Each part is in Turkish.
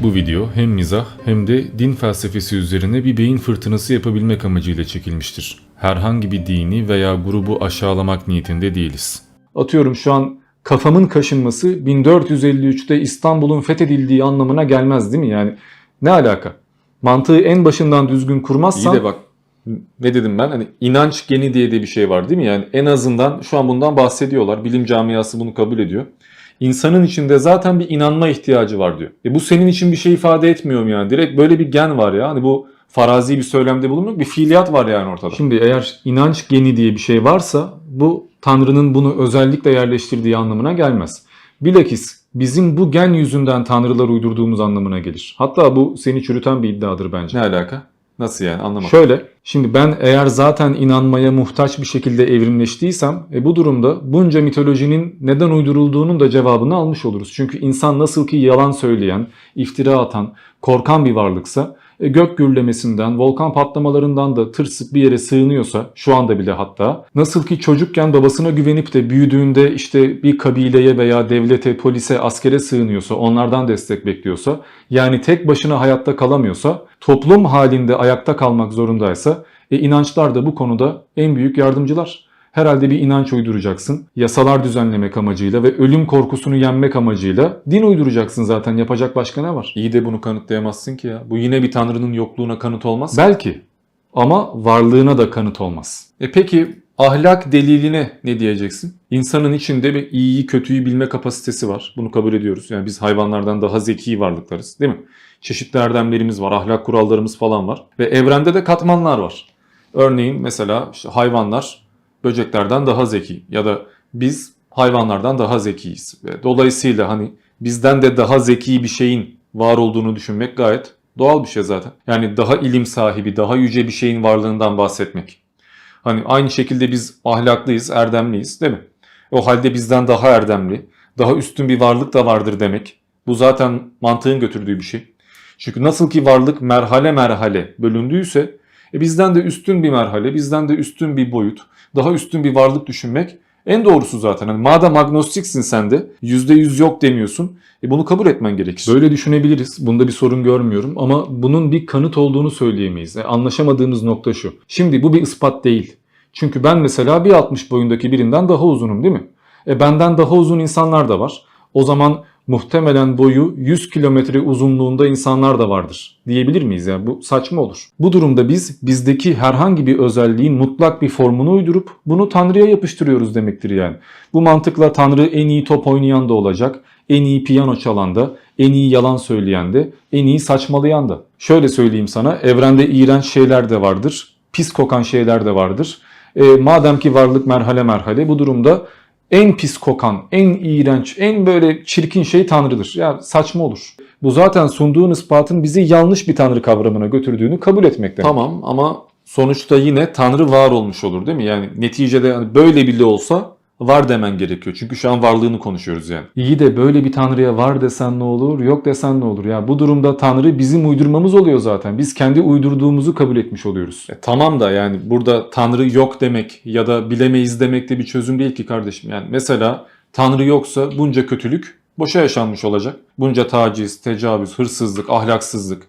Bu video hem mizah hem de din felsefesi üzerine bir beyin fırtınası yapabilmek amacıyla çekilmiştir. Herhangi bir dini veya grubu aşağılamak niyetinde değiliz. Atıyorum şu an kafamın kaşınması 1453'te İstanbul'un fethedildiği anlamına gelmez değil mi? Yani ne alaka? Mantığı en başından düzgün kurmazsan... İyi de bak ne dedim ben hani inanç geni diye de bir şey var değil mi? Yani en azından şu an bundan bahsediyorlar. Bilim camiası bunu kabul ediyor. İnsanın içinde zaten bir inanma ihtiyacı var diyor. E bu senin için bir şey ifade etmiyor mu yani? Direkt böyle bir gen var ya. Hani bu farazi bir söylemde bulunmuyor. Bir fiiliyat var yani ortada. Şimdi eğer inanç geni diye bir şey varsa bu Tanrı'nın bunu özellikle yerleştirdiği anlamına gelmez. Bilakis bizim bu gen yüzünden tanrılar uydurduğumuz anlamına gelir. Hatta bu seni çürüten bir iddiadır bence. ne alaka? Nasıl yani anlamadım. Şöyle, şimdi ben eğer zaten inanmaya muhtaç bir şekilde evrimleştiysem, e bu durumda bunca mitolojinin neden uydurulduğunun da cevabını almış oluruz. Çünkü insan nasıl ki yalan söyleyen, iftira atan, korkan bir varlıksa, gök gürlemesinden, volkan patlamalarından da tırsıp bir yere sığınıyorsa, şu anda bile hatta, nasıl ki çocukken babasına güvenip de büyüdüğünde işte bir kabileye veya devlete, polise, askere sığınıyorsa, onlardan destek bekliyorsa, yani tek başına hayatta kalamıyorsa, toplum halinde ayakta kalmak zorundaysa, e inançlar da bu konuda en büyük yardımcılar. Herhalde bir inanç uyduracaksın. Yasalar düzenlemek amacıyla ve ölüm korkusunu yenmek amacıyla din uyduracaksın zaten. Yapacak başka ne var? İyi de bunu kanıtlayamazsın ki ya. Bu yine bir tanrının yokluğuna kanıt olmaz. Belki ama varlığına da kanıt olmaz. E peki ahlak deliline ne diyeceksin? İnsanın içinde bir iyiyi kötüyü bilme kapasitesi var. Bunu kabul ediyoruz. Yani biz hayvanlardan daha zeki varlıklarız değil mi? Çeşitli erdemlerimiz var, ahlak kurallarımız falan var. Ve evrende de katmanlar var. Örneğin mesela işte hayvanlar böceklerden daha zeki ya da biz hayvanlardan daha zekiyiz. Ve dolayısıyla hani bizden de daha zeki bir şeyin var olduğunu düşünmek gayet doğal bir şey zaten. Yani daha ilim sahibi, daha yüce bir şeyin varlığından bahsetmek. Hani aynı şekilde biz ahlaklıyız, erdemliyiz değil mi? O halde bizden daha erdemli, daha üstün bir varlık da vardır demek. Bu zaten mantığın götürdüğü bir şey. Çünkü nasıl ki varlık merhale merhale bölündüyse e bizden de üstün bir merhale, bizden de üstün bir boyut, daha üstün bir varlık düşünmek en doğrusu zaten. Hani madem agnostiksin sen de %100 yok demiyorsun. E bunu kabul etmen gerekir. Böyle düşünebiliriz. Bunda bir sorun görmüyorum ama bunun bir kanıt olduğunu söyleyemeyiz. E, anlaşamadığımız nokta şu. Şimdi bu bir ispat değil. Çünkü ben mesela 1.60 boyundaki birinden daha uzunum değil mi? E benden daha uzun insanlar da var. O zaman muhtemelen boyu 100 kilometre uzunluğunda insanlar da vardır diyebilir miyiz? Yani bu saçma olur. Bu durumda biz bizdeki herhangi bir özelliğin mutlak bir formunu uydurup bunu Tanrı'ya yapıştırıyoruz demektir yani. Bu mantıkla Tanrı en iyi top oynayan da olacak, en iyi piyano çalan da, en iyi yalan söyleyen de, en iyi saçmalayan da. Şöyle söyleyeyim sana, evrende iğrenç şeyler de vardır, pis kokan şeyler de vardır. E, madem ki varlık merhale merhale bu durumda en pis kokan, en iğrenç, en böyle çirkin şey Tanrı'dır. Ya saçma olur. Bu zaten sunduğun ispatın bizi yanlış bir Tanrı kavramına götürdüğünü kabul etmek. Tamam ama sonuçta yine Tanrı var olmuş olur değil mi? Yani neticede hani böyle bile olsa var demen gerekiyor. Çünkü şu an varlığını konuşuyoruz yani. İyi de böyle bir Tanrı'ya var desen ne olur, yok desen ne olur? Ya bu durumda Tanrı bizim uydurmamız oluyor zaten. Biz kendi uydurduğumuzu kabul etmiş oluyoruz. E, tamam da yani burada Tanrı yok demek ya da bilemeyiz demek de bir çözüm değil ki kardeşim. Yani mesela Tanrı yoksa bunca kötülük boşa yaşanmış olacak. Bunca taciz, tecavüz, hırsızlık, ahlaksızlık.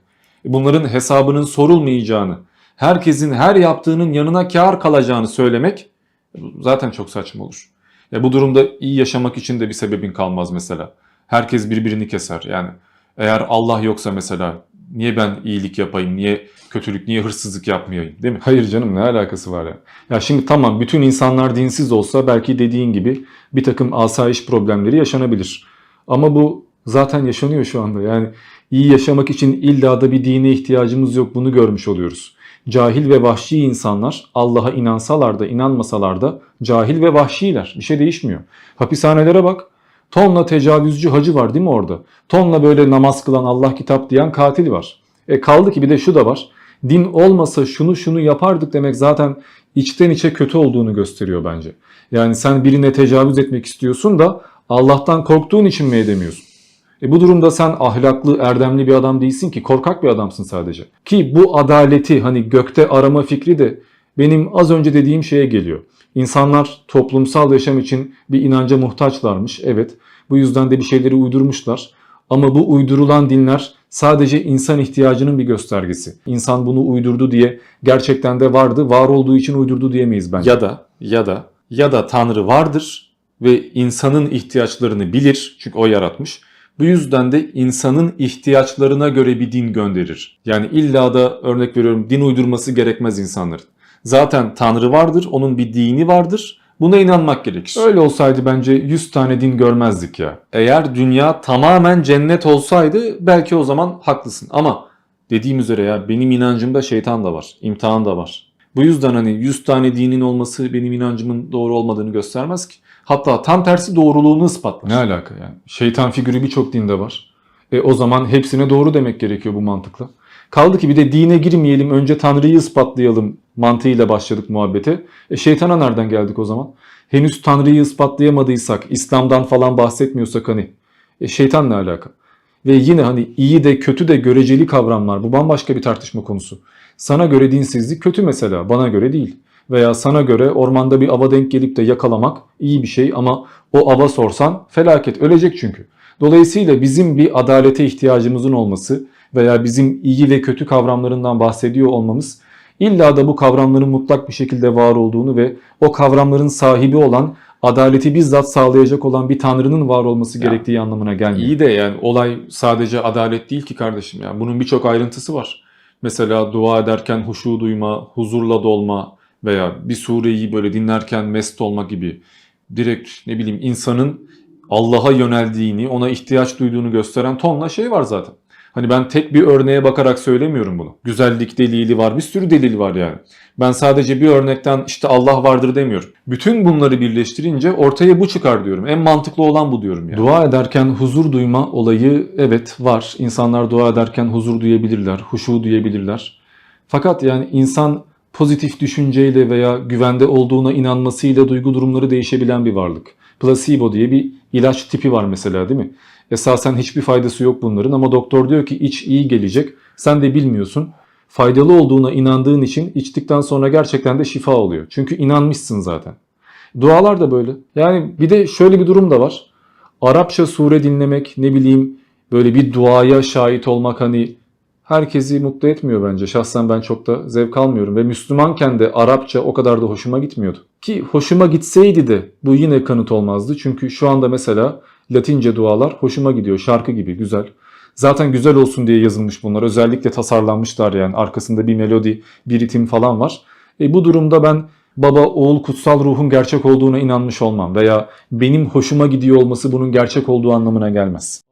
E, Bunların hesabının sorulmayacağını, herkesin her yaptığının yanına kâr kalacağını söylemek e, zaten çok saçma olur. Ya bu durumda iyi yaşamak için de bir sebebin kalmaz mesela. Herkes birbirini keser. Yani eğer Allah yoksa mesela niye ben iyilik yapayım, niye kötülük, niye hırsızlık yapmayayım değil mi? Hayır canım ne alakası var ya? Ya şimdi tamam bütün insanlar dinsiz olsa belki dediğin gibi bir takım asayiş problemleri yaşanabilir. Ama bu zaten yaşanıyor şu anda. Yani iyi yaşamak için illa da bir dine ihtiyacımız yok bunu görmüş oluyoruz. Cahil ve vahşi insanlar Allah'a inansalar da inanmasalar da cahil ve vahşiler. Bir şey değişmiyor. Hapishanelere bak. Tonla tecavüzcü hacı var değil mi orada? Tonla böyle namaz kılan Allah kitap diyen katil var. E kaldı ki bir de şu da var. Din olmasa şunu şunu yapardık demek zaten içten içe kötü olduğunu gösteriyor bence. Yani sen birine tecavüz etmek istiyorsun da Allah'tan korktuğun için mi edemiyorsun? E bu durumda sen ahlaklı, erdemli bir adam değilsin ki korkak bir adamsın sadece. Ki bu adaleti hani gökte arama fikri de benim az önce dediğim şeye geliyor. İnsanlar toplumsal yaşam için bir inanca muhtaçlarmış. Evet. Bu yüzden de bir şeyleri uydurmuşlar. Ama bu uydurulan dinler sadece insan ihtiyacının bir göstergesi. İnsan bunu uydurdu diye gerçekten de vardı, var olduğu için uydurdu diyemeyiz bence. Ya da ya da ya da Tanrı vardır ve insanın ihtiyaçlarını bilir çünkü o yaratmış. Bu yüzden de insanın ihtiyaçlarına göre bir din gönderir. Yani illa da örnek veriyorum din uydurması gerekmez insanların. Zaten Tanrı vardır, onun bir dini vardır. Buna inanmak gerekir. Öyle olsaydı bence 100 tane din görmezdik ya. Eğer dünya tamamen cennet olsaydı belki o zaman haklısın. Ama dediğim üzere ya benim inancımda şeytan da var, imtihan da var. Bu yüzden hani 100 tane dinin olması benim inancımın doğru olmadığını göstermez ki. Hatta tam tersi doğruluğunu ispatlar. Ne alaka yani? Şeytan figürü birçok dinde var. E o zaman hepsine doğru demek gerekiyor bu mantıkla. Kaldı ki bir de dine girmeyelim önce Tanrı'yı ispatlayalım mantığıyla başladık muhabbete. E şeytana nereden geldik o zaman? Henüz Tanrı'yı ispatlayamadıysak, İslam'dan falan bahsetmiyorsak hani e şeytan ne alaka? Ve yine hani iyi de kötü de göreceli kavramlar. Bu bambaşka bir tartışma konusu. Sana göre dinsizlik kötü mesela, bana göre değil. Veya sana göre ormanda bir ava denk gelip de yakalamak iyi bir şey ama o ava sorsan felaket, ölecek çünkü. Dolayısıyla bizim bir adalete ihtiyacımızın olması veya bizim iyi ve kötü kavramlarından bahsediyor olmamız illa da bu kavramların mutlak bir şekilde var olduğunu ve o kavramların sahibi olan adaleti bizzat sağlayacak olan bir tanrının var olması Ya, gerektiği anlamına gelmiyor. İyi de yani olay sadece adalet değil ki kardeşim. Yani bunun birçok ayrıntısı var. Mesela dua ederken huşu duyma, huzurla dolma veya bir sureyi böyle dinlerken mest olma gibi direkt ne bileyim insanın Allah'a yöneldiğini, ona ihtiyaç duyduğunu gösteren tonla şey var zaten. Hani ben tek bir örneğe bakarak söylemiyorum bunu. Güzellik delili var, bir sürü delil var yani. Ben sadece bir örnekten işte Allah vardır demiyorum. Bütün bunları birleştirince ortaya bu çıkar diyorum. En mantıklı olan bu diyorum yani. Dua ederken huzur duyma olayı evet var. İnsanlar dua ederken huzur duyabilirler, huşu duyabilirler. Fakat yani insan pozitif düşünceyle veya güvende olduğuna inanmasıyla duygu durumları değişebilen bir varlık. Placebo diye bir ilaç tipi var mesela değil mi? Esasen hiçbir faydası yok bunların ama doktor diyor ki iç iyi gelecek. Sen de bilmiyorsun. Faydalı olduğuna inandığın için içtikten sonra gerçekten de şifa oluyor. Çünkü inanmışsın zaten. Dualar da böyle. Yani bir de şöyle bir durum da var. Arapça sure dinlemek ne bileyim böyle bir duaya şahit olmak hani herkesi mutlu etmiyor bence. Şahsen ben çok da zevk almıyorum ve Müslümanken de Arapça o kadar da hoşuma gitmiyordu. Ki hoşuma gitseydi de bu yine kanıt olmazdı. Çünkü şu anda mesela Latince dualar hoşuma gidiyor. Şarkı gibi güzel. Zaten güzel olsun diye yazılmış bunlar. Özellikle tasarlanmışlar yani. Arkasında bir melodi, bir ritim falan var. E bu durumda ben baba, oğul, kutsal ruhun gerçek olduğuna inanmış olmam veya benim hoşuma gidiyor olması bunun gerçek olduğu anlamına gelmez.